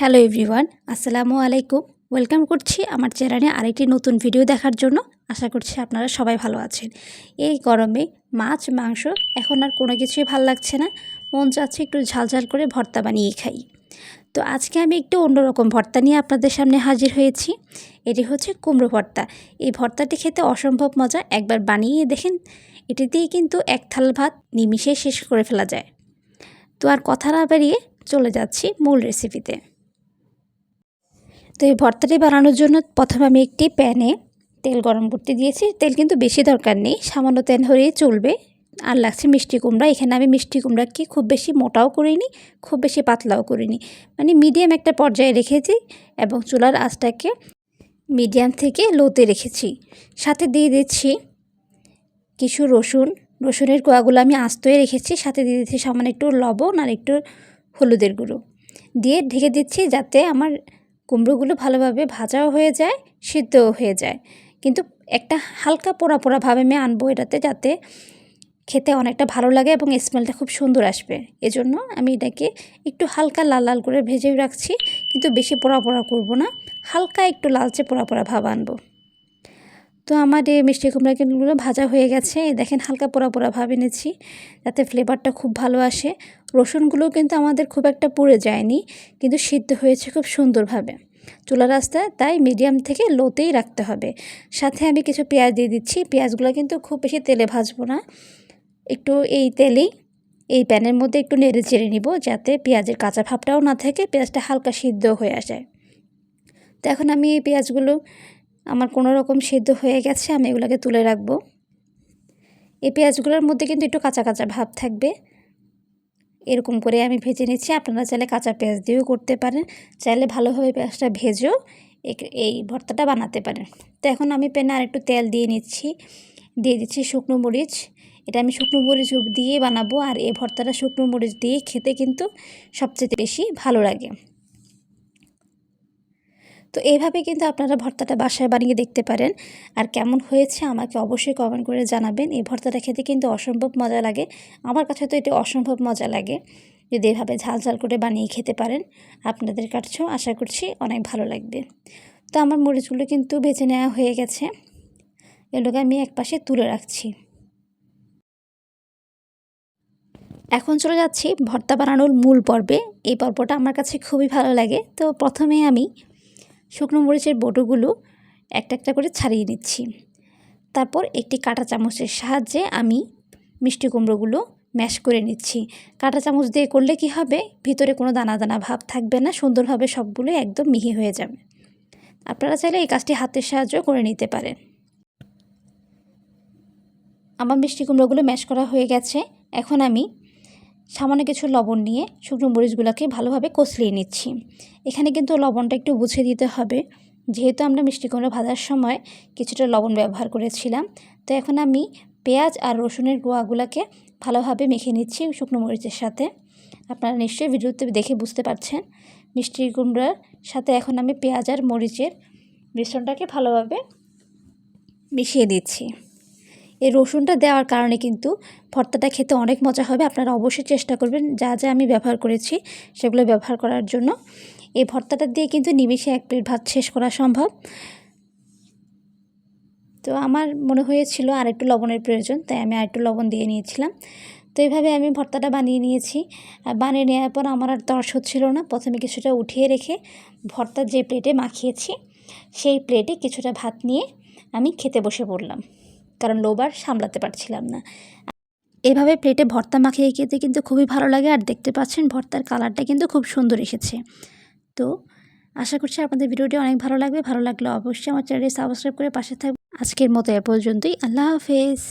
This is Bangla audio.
হ্যালো এভরিওয়ান আসসালামু আলাইকুম ওয়েলকাম করছি আমার চ্যানেলে আরেকটি নতুন ভিডিও দেখার জন্য। আশা করছি আপনারা সবাই ভালো আছেন। এই গরমে মাছ, মাংস এখন আর কোনো কিছুই ভালো লাগছে না। মন চাচ্ছে একটু ঝালঝাল করে ভর্তা বানিয়ে খাই। তো আজকে আমি একটু অন্যরকম ভর্তা নিয়ে আপনাদের সামনে হাজির হয়েছি। এটি হচ্ছে কুমড়ো ভর্তা। এই ভর্তাটি খেতে অসম্ভব মজা। একবার বানিয়ে দেখেন, এটি দিয়ে কিন্তু এক থাল ভাত নিমিষে শেষ করে ফেলা যায়। তো আর কথা না বেরিয়ে চলে যাচ্ছি মূল রেসিপিতে তো এই ভর্তাটি বানানোর জন্য প্রথমে আমি একটি প্যানে তেল গরম করতে দিয়েছি। তেল কিন্তু বেশি দরকার নেই, সামান্য তেল হলেই চলবে। আর লাগছে মিষ্টি কুমড়া। এখানে আমি মিষ্টি কুমড়াকে খুব বেশি মোটাও করিনি, খুব বেশি পাতলাও করিনি। মানে মিডিয়াম একটা পর্যায়ে রেখেছি এবং চুলার আঁচটাকে মিডিয়াম থেকে লোতে রেখেছি। সাথে দিয়ে দিচ্ছি কিছু রসুন। রসুনের কোয়াগুলো আমি আস্তয়ে রেখেছি। সাথে দিয়ে দিচ্ছি সামান্য একটু লবণ আর একটু হলুদের গুঁড়ো। দিয়ে ঢেকে দিচ্ছি যাতে আমার কুমড়োগুলো ভালোভাবে ভাজাও হয়ে যায়, সিদ্ধও হয়ে যায়। কিন্তু একটা হালকা পোড়া পোড়াভাবে আমি আনব এটাতে যাতে খেতে অনেকটা ভালো লাগে এবং স্মেলটা খুব সুন্দর আসবে। এজন্য আমি এটাকে একটু হালকা লাল লাল করে ভেজেও রাখছি, কিন্তু বেশি পোড়া পোড়া করব না। হালকা একটু লালচে পোড়া পোড়া ভাব আনব। তো আমার এই মিষ্টি কুমড়াগুলো ভাজা হয়ে গেছে। দেখেন হালকা পোড়া পোড়া ভাব এনেছি, যাতে ফ্লেভারটা খুব ভালো আসে। রসুনগুলো কিন্তু আমাদের খুব একটা পুড়ে যায়নি, কিন্তু সিদ্ধ হয়েছে খুব সুন্দরভাবে। চুলা রাস্তা তাই মিডিয়াম থেকে লোতেই রাখতে হবে। সাথে আমি কিছু পেঁয়াজ দিয়ে দিচ্ছি, পেঁয়াজগুলো কিন্তু খুব বেশি তেলে ভাজবো না। একটু এই তেলেই এই প্যানের মধ্যে একটু নেড়ে চেড়ে নিব, যাতে পেঁয়াজের কাঁচা ভাবটাও না থাকে, পেঁয়াজটা হালকা সিদ্ধ হয়ে আসে। তো এখন আমি এই পেঁয়াজগুলো আমার কোনো রকম সিদ্ধ হয়ে গেছে, আমি এগুলোকে তুলে রাখব। এই পেঁয়াজগুলোর মধ্যে কিন্তু একটু কাঁচা কাঁচা ভাব থাকবে। এরকম করে আমি ভেজে নিচ্ছি। আপনারা চাইলে কাঁচা পেঁয়াজ দিয়েও করতে পারেন, চাইলে ভালোভাবে পেঁয়াজটা ভেজেও এই ভর্তাটা বানাতে পারেন। তো এখন আমি প্যানে আর একটু তেল দিয়ে নিচ্ছি। দিয়ে দিচ্ছি শুকনো মরিচ। এটা আমি শুকনো মরিচ দিয়ে বানাবো, আর এই ভর্তাটা শুকনো মরিচ দিয়ে খেতে কিন্তু সবচেয়ে বেশি ভালো লাগে। তো এইভাবে কিন্তু আপনারা ভর্তাটা বাসায় বানিয়ে দেখতে পারেন। আর কেমন হয়েছে আমাকে অবশ্যই কমেন্ট করে জানাবেন। এই ভর্তাটা খেতে কিন্তু অসম্ভব মজা লাগে। আমার কাছে তো এটি অসম্ভব মজা লাগে। যদি এভাবে ঝাল ঝাল করে বানিয়ে খেতে পারেন, আপনাদের কাছেও আশা করছি অনেক ভালো লাগবে। তো আমার মরিচগুলো কিন্তু ভেজে নেওয়া হয়ে গেছে। এগুলোকে আমি এক পাশে তুলে রাখছি। এখন চলে যাচ্ছি ভর্তা বানানোর মূল পর্বে। এই পর্বটা আমার কাছে খুবই ভালো লাগে। তো প্রথমে আমি শুকনো মরিচের বটোগুলো একটা একটা করে ছাড়িয়ে নিচ্ছি। তারপর একটি কাঁটা চামচের সাহায্যে আমি মিষ্টি কুমড়োগুলো ম্যাশ করে নিচ্ছি। কাঁটা চামচ দিয়ে করলে কি হবে? ভিতরে কোনো দানা দানা ভাব থাকবে না, সুন্দরভাবে সবগুলো একদম মিহি হয়ে যাবে। আপনারা চাইলে এই কাজটি হাতের সাহায্য করে নিতে পারেন। আমার মিষ্টি কুমড়োগুলো ম্যাশ করা হয়ে গেছে। এখন আমি সামান্য কিছু লবণ নিয়ে শুকনো মরিচগুলোকে ভালোভাবে কষলিয়ে নিচ্ছি। এখানে কিন্তু লবণটা একটু বুঝে দিতে হবে। যেহেতু আমরা মিষ্টি কুমড়ো ভাজার সময় কিছুটা লবণ ব্যবহার করেছিলাম, তো এখন আমি পেঁয়াজ আর রসুনের গোয়াগুলোকে ভালোভাবে মেখে নিচ্ছি শুকনো মরিচের সাথে। আপনারা নিশ্চয়ই ভিডিওতে দেখে বুঝতে পারছেন মিষ্টি কুমড়ার সাথে এখন আমি পেঁয়াজ আর মরিচের মিশ্রণটাকে ভালোভাবে মিশিয়ে দিচ্ছি। এই রসুনটা দেওয়ার কারণে কিন্তু ভর্তাটা খেতে অনেক মজা হবে। আপনারা অবশ্যই চেষ্টা করবেন যা যা আমি ব্যবহার করেছি সেগুলো ব্যবহার করার জন্য। এই ভর্তাটা দিয়ে কিন্তু নিমিষে এক প্লেট ভাত শেষ করা সম্ভব। তো আমার মনে হয়েছিল আর একটু লবণের প্রয়োজন, তাই আমি আর একটু লবণ দিয়ে নিয়েছিলাম। তো এইভাবে আমি ভর্তাটা বানিয়ে নিয়েছি। আর বানিয়ে নেওয়ার পর আমার আর তর্স হচ্ছিল না। প্রথমে কিছুটা উঠিয়ে রেখে ভর্তার যে প্লেটে মাখিয়েছি, সেই প্লেটে কিছুটা ভাত নিয়ে আমি খেতে বসে পড়লাম। কারণ লোবার সামলাতে পারছিলাম না। এভাবে প্লেটে ভর্তা মাখিয়ে খেতে কিন্তু খুবই ভালো লাগে আর দেখতে পাচ্ছেন ভর্তার কালারটা কিন্তু খুব সুন্দর এসেছে। তো আশা করছি আপনাদের ভিডিওটি অনেক ভালো লাগবে। ভালো লাগলে অবশ্যই আমার চ্যানেলটি সাবস্ক্রাইব করে পাশে থাকবে আজকের মতো এ পর্যন্তই। আল্লাহ হাফেজ।